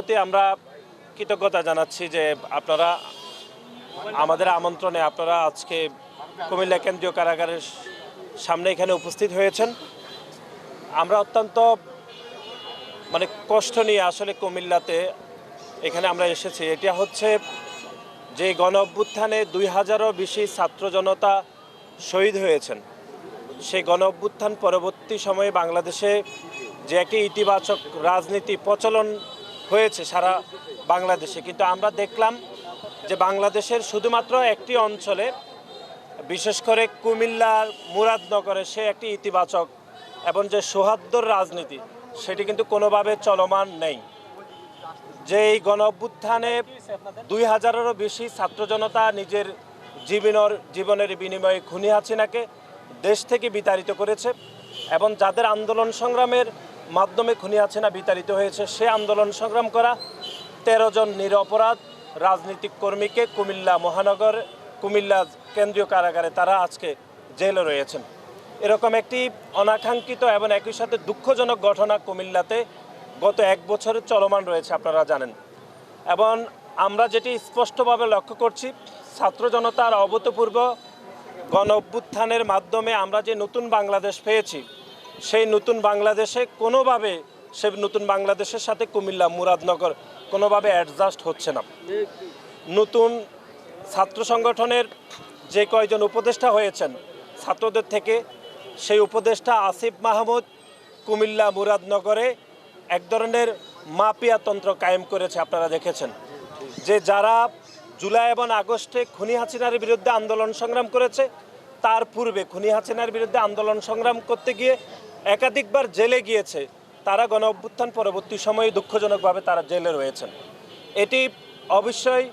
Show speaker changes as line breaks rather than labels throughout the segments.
প্রতি আমরা কৃতজ্ঞতা জানাচ্ছি যে আপনারা আমাদের আমন্ত্রণে আপনারা আজকে কুমিল্লা কেন্দ্রীয় কারাগারের সামনে এখানে উপস্থিত হয়েছেন। আমরা অত্যন্ত মানে কষ্ট নিয়ে আসলে কুমিল্লাতে এখানে আমরা এসেছি। এটা হচ্ছে যে গণ অভ্যুত্থানে দুই হাজারও বেশি ছাত্র জনতা শহীদ হয়েছেন। সেই গণ অভ্যুত্থান পরবর্তী সময়ে বাংলাদেশে যে একটি ইতিবাচক রাজনীতি প্রচলন হয়েছে সারা বাংলাদেশে। কিন্তু আমরা দেখলাম যে বাংলাদেশের শুধুমাত্র একটি অঞ্চলে, বিশেষ করে কুমিল্লার মুরাদনগরে সে একটি ইতিবাচক এবং যে সৌহার্দ্যর রাজনীতি, সেটি কিন্তু কোনোভাবে চলমান নেই। যে এই গণ অভ্যুত্থানে দুই হাজারেরও বেশি ছাত্র জনতা নিজের জীবনের জীবনের বিনিময়ে খুনি হাসিনাকে দেশ থেকে বিতাড়িত করেছে এবং যাদের আন্দোলন সংগ্রামের মাধ্যমে খুনি আছে না বিতাড়িত হয়েছে। সে আন্দোলন সংগ্রাম করা, তেরো জন নিরপরাধ রাজনৈতিক কর্মীকে কুমিল্লা মহানগর, কুমিল্লা কেন্দ্রীয় কারাগারে তারা আজকে জেলে রয়েছেন। এরকম একটি অনাকাঙ্ক্ষিত এবং একই সাথে দুঃখজনক ঘটনা কুমিল্লাতে গত এক বছরের চলমান রয়েছে, আপনারা জানেন। এবং আমরা যেটি স্পষ্টভাবে লক্ষ্য করছি, ছাত্র জনতার অভূতপূর্ব গণ অভ্যুত্থানের মাধ্যমে আমরা যে নতুন বাংলাদেশ পেয়েছি সেই নতুন বাংলাদেশে কোনোভাবে সে নতুন বাংলাদেশের সাথে কুমিল্লা, মুরাদনগর কোনোভাবে অ্যাডজাস্ট হচ্ছে না। নতুন ছাত্র সংগঠনের যে কয়জন উপদেষ্টা হয়েছেন, ছাত্রদের থেকে সেই উপদেষ্টা আসিফ মাহমুদ কুমিল্লা, মুরাদনগরে এক ধরনের মাপিয়াতন্ত্র কায়েম করেছে আপনারা দেখেছেন। যে যারা জুলাই এবং আগস্টে খুনি হাসিনার বিরুদ্ধে আন্দোলন সংগ্রাম করেছে তার পূর্বে খুনি হাসিনার বিরুদ্ধে আন্দোলন সংগ্রাম করতে গিয়ে একাধিকবার জেলে গিয়েছে। তারা গণ অভ্যুত্থান পরবর্তী সময়ে দুঃখজনকভাবে তারা জেলে রয়েছেন। এটি অবশ্যই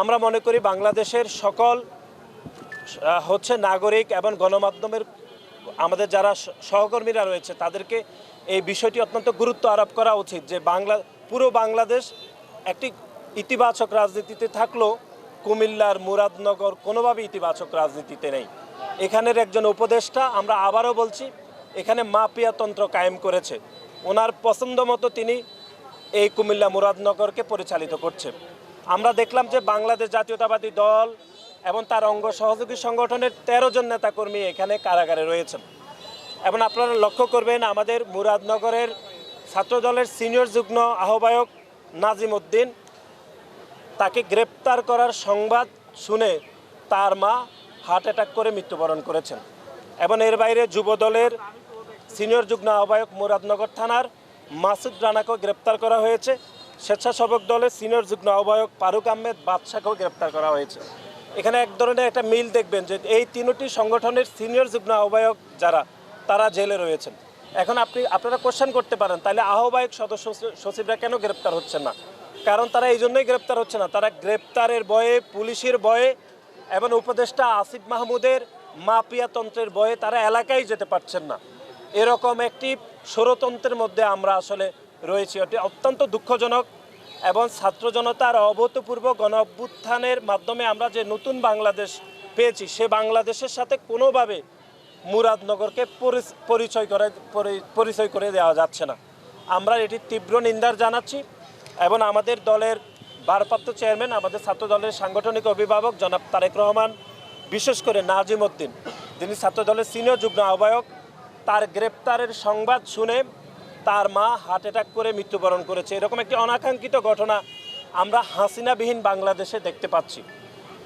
আমরা মনে করি বাংলাদেশের সকল হচ্ছে নাগরিক এবং গণমাধ্যমের, আমাদের যারা সহকর্মীরা রয়েছে, তাদেরকে এই বিষয়টি অত্যন্ত গুরুত্ব আরোপ করা উচিত যে বাংলা, পুরো বাংলাদেশ একটি ইতিবাচক রাজনীতিতে থাকলেও কুমিল্লার মুরাদনগর কোনোভাবে ইতিবাচক রাজনীতিতে নেই। এখানের একজন উপদেষ্টা, আমরা আবারও বলছি, এখানে মাপিয়াতন্ত্র কায়েম করেছে। ওনার পছন্দ মতো তিনি এই কুমিল্লা মুরাদনগরকে পরিচালিত করছে। আমরা দেখলাম যে বাংলাদেশ জাতীয়তাবাদী দল এবং তার অঙ্গ সহযোগী সংগঠনের তেরো জন নেতাকর্মী এখানে কারাগারে রয়েছেন। এবং আপনারা লক্ষ্য করবেন, আমাদের মুরাদনগরের ছাত্রদলের সিনিয়র যুগ্ম আহ্বায়ক নাজিম উদ্দিন, তাকে গ্রেপ্তার করার সংবাদ শুনে তার মা হার্ট অ্যাটাক করে মৃত্যুবরণ করেছেন। এবং এর বাইরে যুবদলের সিনিয়র যুগ্ম আহ্বায়ক মুরাদনগর থানার মাসুদ রানাকেও গ্রেপ্তার করা হয়েছে। স্বেচ্ছাসেবক দলের সিনিয়র যুগ্ম আহ্বায়ক ফারুক আহমেদ বাদশাকেও গ্রেপ্তার করা হয়েছে। এখানে এক ধরনের একটা মিল দেখবেন যে এই তিনটি সংগঠনের সিনিয়র যুগ্ম আহ্বায়ক যারা, তারা জেলে রয়েছেন। এখন আপনি, আপনারা কোশ্চেন করতে পারেন, তাহলে আহ্বায়ক সদস্য সচিবরা কেন গ্রেপ্তার হচ্ছেন না? কারণ তারা এই জন্যই গ্রেপ্তার হচ্ছে না। তারা গ্রেপ্তারের ভয়ে, পুলিশের ভয়ে এবং উপদেষ্টা আসিফ মাহমুদের মাপিয়াতন্ত্রের বয়ে তারা এলাকায় যেতে পারছেন না। এরকম একটি ষড়তন্ত্রের মধ্যে আমরা আসলে রয়েছি। এটি অত্যন্ত দুঃখজনক এবং ছাত্র জনতার অভূতপূর্ব গণ অভ্যুত্থানের মাধ্যমে আমরা যে নতুন বাংলাদেশ পেয়েছি, সে বাংলাদেশের সাথে কোনোভাবে মুরাদনগরকে পরিচয় করে পরিচয় করে দেওয়া যাচ্ছে না। আমরা এটি তীব্র নিন্দার জানাচ্ছি এবং আমাদের দলের ভারপ্রাপ্ত চেয়ারম্যান, আমাদের ছাত্র দলের সাংগঠনিক অভিভাবক জনাব তারেক রহমান, বিশেষ করে নাজিম উদ্দিন। যিনি ছাত্র দলের সিনিয়র যুগ্ম আহ্বায়ক, তার গ্রেপ্তারের সংবাদ শুনে তার মা হার্ট অ্যাটাক করে মৃত্যুবরণ করেছে। এরকম একটি অনাকাঙ্ক্ষিত ঘটনা আমরা হাসিনাবিহীন বাংলাদেশে দেখতে পাচ্ছি।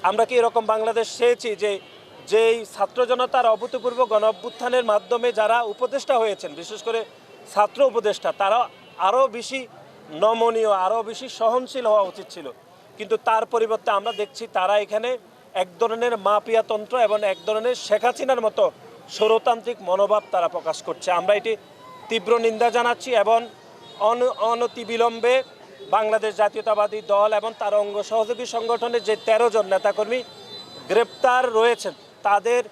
আমরা কি এরকম বাংলাদেশ চেয়েছি যে যেই ছাত্র জনতার অভূতপূর্ব গণ মাধ্যমে যারা উপদেষ্টা হয়েছেন, বিশেষ করে ছাত্র উপদেষ্টা তারা আরও বেশি নমনীয়, আরও বেশি সহনশীল হওয়া উচিত ছিল। কিন্তু তার পরিবর্তে আমরা দেখছি তারা এখানে এক ধরনের মাপিয়াতন্ত্র এবং এক ধরনের শেখ হাসিনার মতো স্বরতান্ত্রিক মনোভাব তারা প্রকাশ করছে। আমরা এটি তীব্র নিন্দা জানাচ্ছি এবং অন, অনতিবিলম্বে বাংলাদেশ জাতীয়তাবাদী দল এবং তার অঙ্গ সহযোগী সংগঠনের যে তেরো জন নেতাকর্মী গ্রেপ্তার রয়েছেন, তাদের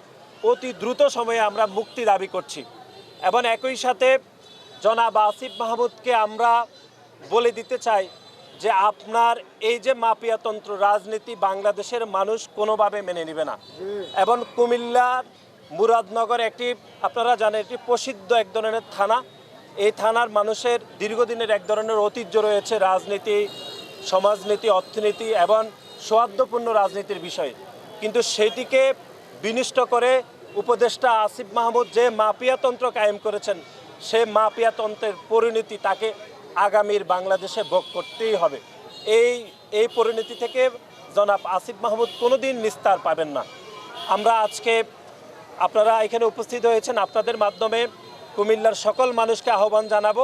অতি দ্রুত সময়ে আমরা মুক্তি দাবি করছি। এবং একই সাথে জনাব আসিফ মাহমুদকে আমরা বলে দিতে চাই যে আপনার এই যে মাপিয়াতন্ত্র রাজনীতি বাংলাদেশের মানুষ কোনোভাবে মেনে নেবে না। এবং কুমিল্লার মুরাদনগর একটি, আপনারা জানেন, একটি প্রসিদ্ধ এক ধরনের থানা। এই থানার মানুষের দীর্ঘদিনের এক ধরনের ঐতিহ্য রয়েছে রাজনীতি, সমাজনীতি, অর্থনীতি এবং সৌহার্দ্যপূর্ণ রাজনীতির বিষয়ে। কিন্তু সেটিকে বিনিষ্ট করে উপদেষ্টা আসিফ মাহমুদ যে মাপিয়াতন্ত্র কায়েম করেছেন, সে মাপিয়াতন্ত্রের পরিণতি তাকে আগামীর বাংলাদেশে ভোগ করতেই হবে। এই এই পরিণতি থেকে জনাব আসিফ মাহমুদ কোনোদিন নিস্তার পাবেন না। আমরা আজকে আপনারা এখানে উপস্থিত হয়েছেন, আপনাদের মাধ্যমে কুমিল্লার সকল মানুষকে আহ্বান জানাব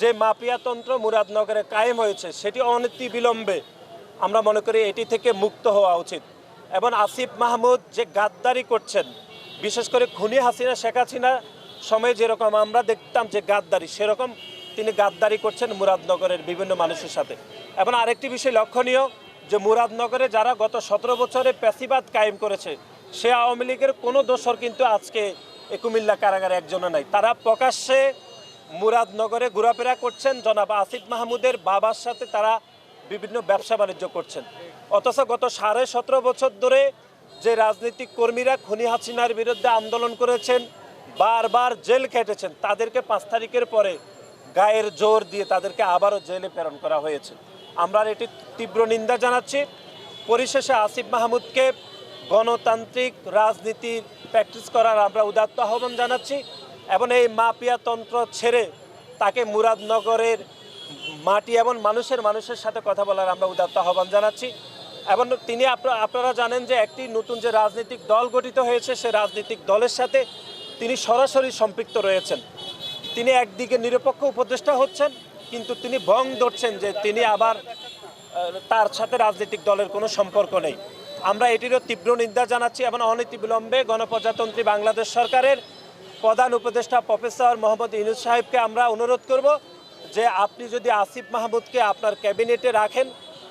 যে মাপিয়াতন্ত্র মুরাদনগরে কায়েম হয়েছে, সেটি অনতি বিলম্বে আমরা মনে করি এটি থেকে মুক্ত হওয়া উচিত। এবং আসিফ মাহমুদ যে গাদ্দারি করছেন, বিশেষ করে খুনি হাসিনা, শেখ হাসিনা সময়ে যেরকম আমরা দেখতাম যে গাদ্দারি, সেরকম তিনি গাদ্দারি করছেন মুরাদনগরের বিভিন্ন মানুষের সাথে। এবং আরেকটি বিষয় লক্ষণীয়, যে মুরাদনগরে যারা গত সতেরো বছরে প্যাসিবাদ কায়েম করেছে, সে আওয়ামী লীগের কোনো দোষর কিন্তু আজকে কুমিল্লা কারাগারে একজনও নাই। তারা প্রকাশ্যে মুরাদনগরে ঘোরাফেরা করছেন, জনাব আসিফ মাহমুদের বাবার সাথে তারা বিভিন্ন ব্যবসা বাণিজ্য করছেন। অথচ গত সাড়ে সতেরো বছর ধরে যে রাজনৈতিক কর্মীরা খনি হাসিনার বিরুদ্ধে আন্দোলন করেছেন, বারবার জেল খেটেছেন, তাদেরকে পাঁচ তারিখের পরে গায়ের জোর দিয়ে তাদেরকে আবারও জেলে প্রেরণ করা হয়েছে। আমরা এটি তীব্র নিন্দা জানাচ্ছি। পরিশেষে আসিফ মাহমুদকে গণতান্ত্রিক রাজনীতির প্র্যাকটিস করার আমরা উদাত্ত আহ্বান জানাচ্ছি এবং এই মাপিয়া তন্ত্র ছেড়ে তাকে মুরাদনগরের মাটি এবং মানুষের মানুষের সাথে কথা বলার আমরা উদাত্ত আহ্বান জানাচ্ছি। এবং তিনি আপনা- আপনারা জানেন যে একটি নতুন যে রাজনৈতিক দল গঠিত হয়েছে, সে রাজনৈতিক দলের সাথে তিনি সরাসরি সম্পৃক্ত রয়েছেন। তিনি একদিকে নিরপেক্ষ উপদেষ্টা হচ্ছেন, কিন্তু তিনি ভং ধরছেন যে তিনি আবার তার সাথে রাজনৈতিক দলের কোনো সম্পর্ক নেই। আমরা এটিরও তীব্র নিন্দা জানাচ্ছি এবং অনতিবিলম্বে গণপ্রজাতন্ত্রী বাংলাদেশ সরকারের প্রধান উপদেষ্টা প্রফেসর মোহাম্মদ ইনুজ সাহেবকে আমরা অনুরোধ করব যে আপনি যদি আসিফ মাহমুদকে আপনার ক্যাবিনেটে রাখেন,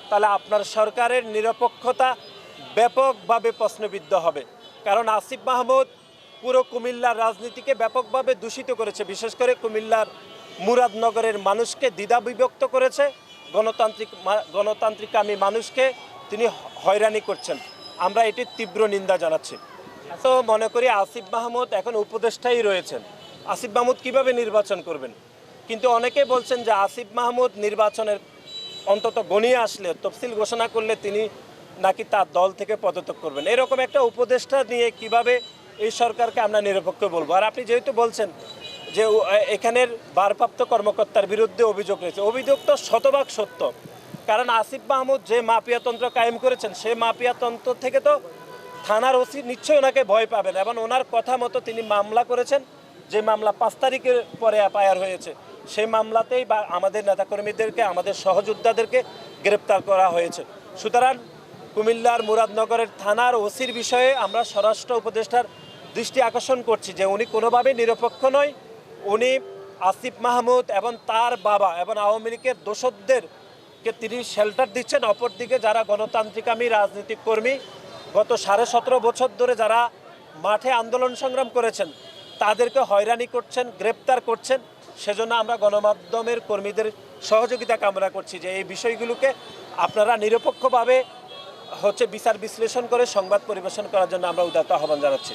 তাহলে আপনার সরকারের নিরপেক্ষতা ব্যাপকভাবে প্রশ্নবিদ্ধ হবে। কারণ আসিফ মাহমুদ পুরো কুমিল্লার রাজনীতিকে ব্যাপকভাবে দূষিত করেছে। বিশেষ করে কুমিল্লার মুরাদনগরের মানুষকে দ্বিধা বিভক্ত করেছে। গণতান্ত্রিক মা- গণতান্ত্রিকামী মানুষকে তিনি হয়রানি করছেন। আমরা এটির তীব্র নিন্দা জানাচ্ছি। তো মনে করি আসিফ মাহমুদ এখন উপদেষ্টাই রয়েছেন। আসিফ মাহমুদ কীভাবে নির্বাচন করবেন? কিন্তু অনেকে বলছেন যে আসিফ মাহমুদ নির্বাচনের অন্তত গণিয়ে আসলে তফসিল ঘোষণা করলে তিনি নাকি তার দল থেকে পদত্যাগ করবেন। এরকম একটা উপদেষ্টা নিয়ে কীভাবে এই সরকারকে আমরা নিরপেক্ষ বলব। আর আপনি যেহেতু বলছেন যে এখানের ভারপ্রাপ্ত কর্মকর্তার বিরুদ্ধে অভিযোগ রয়েছে, অভিযোগ তো শতভাগ সত্য। কারণ আসিফ মাহমুদ যে মাপিয়াতন্ত্র কায়েম করেছেন সেই মাপিয়াতন্ত্র থেকে তো থানার ওসি নিশ্চয়ই ওনাকে ভয় পাবেন এবং ওনার কথা মতো তিনি মামলা করেছেন, যে মামলা পাঁচ তারিখের পরে এফআইআর হয়েছে। সেই মামলাতেই বা আমাদের নেতাকর্মীদেরকে, আমাদের সহযোদ্ধাদেরকে গ্রেপ্তার করা হয়েছে। সুতরাং কুমিল্লার মুরাদনগরের থানার ওসির বিষয়ে আমরা স্বরাষ্ট্র উপদেষ্টার দৃষ্টি আকর্ষণ করছি যে উনি কোনোভাবেই নিরপেক্ষ নয়। উনি আসিফ মাহমুদ এবং তার বাবা এবং আওয়ামী লীগের দোষকদেরকে তিনি শেল্টার দিচ্ছেন। অপরদিকে যারা গণতান্ত্রিকামী রাজনৈতিক কর্মী, গত সাড়ে সতেরো বছর ধরে যারা মাঠে আন্দোলন সংগ্রাম করেছেন, তাদেরকে হয়রানি করছেন, গ্রেপ্তার করছেন। সেজন্য আমরা গণমাধ্যমের কর্মীদের সহযোগিতা কামনা করছি যে এই বিষয়গুলোকে আপনারা নিরপেক্ষভাবে হচ্ছে বিচার বিশ্লেষণ করে সংবাদ পরিবেশন করার জন্য আমরা উদাত্ত আহ্বান জানাচ্ছি।